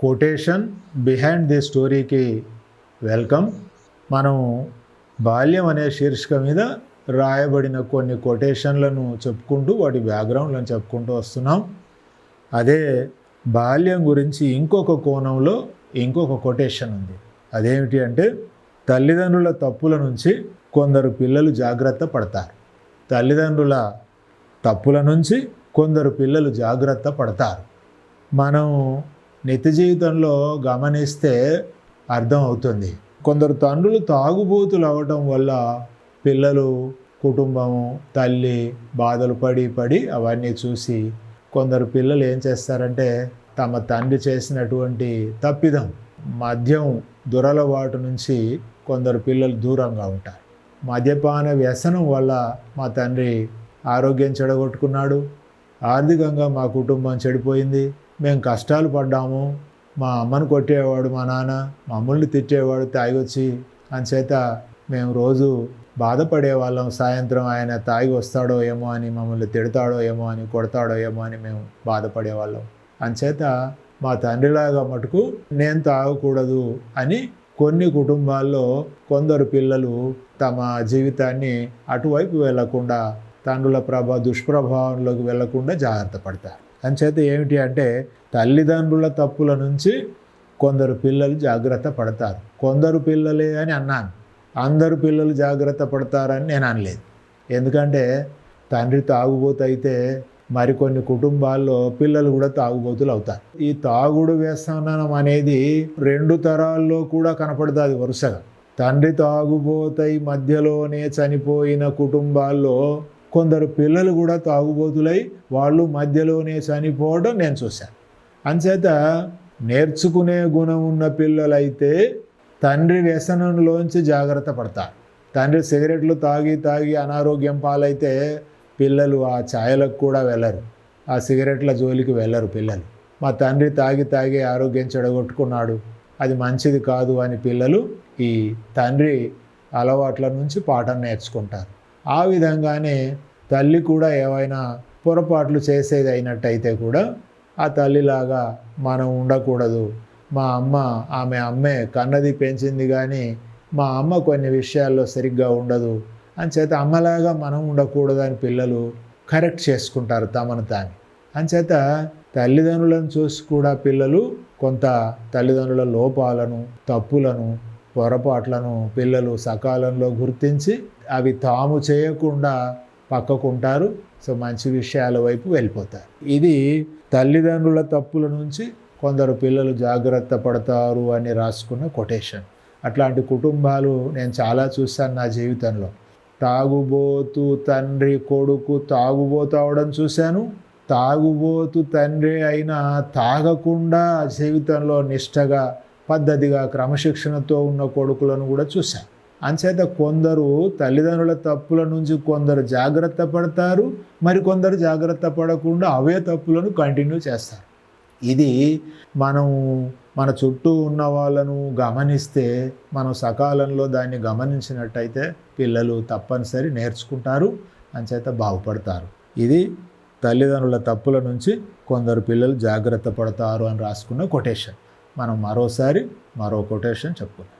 Quotation behind the స్టోరీకి welcome మనం బాల్యం అనే శీర్షిక మీద రాయబడిన కొన్ని కొటేషన్లను చెప్పుకుంటూ వాటి బ్యాక్గ్రౌండ్లను చెప్పుకుంటూ వస్తున్నాం. అదే బాల్యం గురించి ఇంకొక కోణంలో ఇంకొక కొటేషన్ ఉంది. అదేమిటి అంటే తల్లిదండ్రుల తప్పుల నుంచి కొందరు పిల్లలు జాగ్రత్త పడతారు. తల్లిదండ్రుల తప్పుల నుంచి కొందరు పిల్లలు జాగ్రత్త పడతారు. మనం నిత్య జీవితంలో గమనిస్తే అర్థం అవుతుంది. కొందరు తండ్రులు తాగుబోతులు అవ్వటం వల్ల పిల్లలు కుటుంబము తల్లి బాధలు పడి పడి అవన్నీ చూసి కొందరు పిల్లలు ఏం చేస్తారంటే తమ తండ్రి చేసినటువంటి తప్పిదం మద్యం దురలవాటు నుంచి కొందరు పిల్లలు దూరంగా ఉంటారు. మద్యపాన వ్యసనం వల్ల మా తండ్రి ఆరోగ్యం చెడగొట్టుకున్నాడు. ఆర్థికంగా మా కుటుంబం చెడిపోయింది. మేము కష్టాలు పడ్డాము. మా అమ్మను కొట్టేవాడు మా నాన్న మమ్మల్ని తిట్టేవాడు తాగొచ్చి. అంచేత మేము రోజు బాధపడే వాళ్ళం సాయంత్రం ఆయన తాగి వస్తాడో ఏమో అని మమ్మల్ని తిడతాడో ఏమో అని కొడతాడో ఏమో అని మేము బాధపడేవాళ్ళం. అంచేత మా తండ్రిలాగా మటుకు నేను తాగకూడదు అని కొన్ని కుటుంబాల్లో కొందరు పిల్లలు తమ జీవితాన్ని అటువైపు వెళ్ళకుండా తండ్రుల ప్రభావ దుష్ప్రభావంలోకి వెళ్ళకుండా జాగ్రత్త పడతారు. అంచేత ఏమిటి అంటే తల్లిదండ్రుల తప్పుల నుంచి కొందరు పిల్లలు జాగ్రత్త పడతారు. కొందరు పిల్లలే అని అన్నాను. అందరు పిల్లలు జాగ్రత్త పడతారని నేను అనలేదు. ఎందుకంటే తండ్రి తాగుబోతు అయితే మరికొన్ని కుటుంబాల్లో పిల్లలు కూడా తాగుబోతులు అవుతారు. ఈ తాగుడు వ్యసనం అనేది రెండు తరాల్లో కూడా కనపడుతుంది వరుసగా. తండ్రి తాగుబోతై మధ్యలోనే చనిపోయిన కుటుంబాల్లో కొందరు పిల్లలు కూడా తాగుబోతులై వాళ్ళు మధ్యలోనే చనిపోవడం నేను చూశాను. అంచేత నేర్చుకునే గుణం ఉన్న పిల్లలైతే తండ్రి వ్యసనంలోంచి జాగ్రత్త పడతారు. తండ్రి సిగరెట్లు తాగి తాగి అనారోగ్యం పాలైతే పిల్లలు ఆ ఛాయలకు కూడా వెళ్ళరు. ఆ సిగరెట్ల జోలికి వెళ్ళరు పిల్లలు. మా తండ్రి తాగి తాగి ఆరోగ్యం చెడగొట్టుకున్నాడు. అది మంచిది కాదు అని పిల్లలు ఈ తండ్రి అలవాట్ల నుంచి పాఠం నేర్చుకుంటారు. ఆ విధంగానే తల్లి కూడా ఏవైనా పొరపాట్లు చేసేది అయినట్టయితే కూడా ఆ తల్లిలాగా మనం ఉండకూడదు. మా అమ్మ ఆమె అమ్మే కన్నది పెంచింది కానీ మా అమ్మ కొన్ని విషయాల్లో సరిగ్గా ఉండదు. అంచేత అమ్మలాగా మనం ఉండకూడదు అని పిల్లలు కరెక్ట్ చేసుకుంటారు తమను తాను అంచేత తల్లిదండ్రులను చూసి కూడా పిల్లలు కొంత తల్లిదండ్రుల లోపాలను తప్పులను పొరపాట్లను పిల్లలు సకాలంలో గుర్తించి అవి తాము చేయకుండా పక్కకుంటారు. సో మంచి విషయాల వైపు వెళ్ళిపోతారు. ఇది తల్లిదండ్రుల తప్పుల నుంచి కొందరు పిల్లలు జాగ్రత్త పడతారు అని రాసుకున్న కొటేషన్. అట్లాంటి కుటుంబాలు నేను చాలా చూశాను నా జీవితంలో. తాగుబోతు తండ్రి కొడుకు తాగుబోతు అవడం చూశాను. తాగుబోతు తండ్రి అయినా తాగకుండా జీవితంలో నిష్టగా పద్ధతిగా క్రమశిక్షణతో ఉన్న కొడుకులను కూడా చూశాం. అంచేత కొందరు తల్లిదండ్రుల తప్పుల నుంచి కొందరు జాగ్రత్త పడతారు మరి కొందరు జాగ్రత్త పడకుండా అవే తప్పులను కంటిన్యూ చేస్తారు. ఇది మనం మన చుట్టూ ఉన్న వాళ్ళను గమనిస్తే మనం సకాలంలో దాన్ని గమనించినట్టయితే పిల్లలు తప్పనిసరి నేర్చుకుంటారు అంచేత బాగుపడతారు. ఇది తల్లిదండ్రుల తప్పుల నుంచి కొందరు పిల్లలు జాగ్రత్త పడతారు అని రాసుకున్న కొటేషన్. మనం మరోసారి మరో కొటేషన్ చెప్పుకుందాం.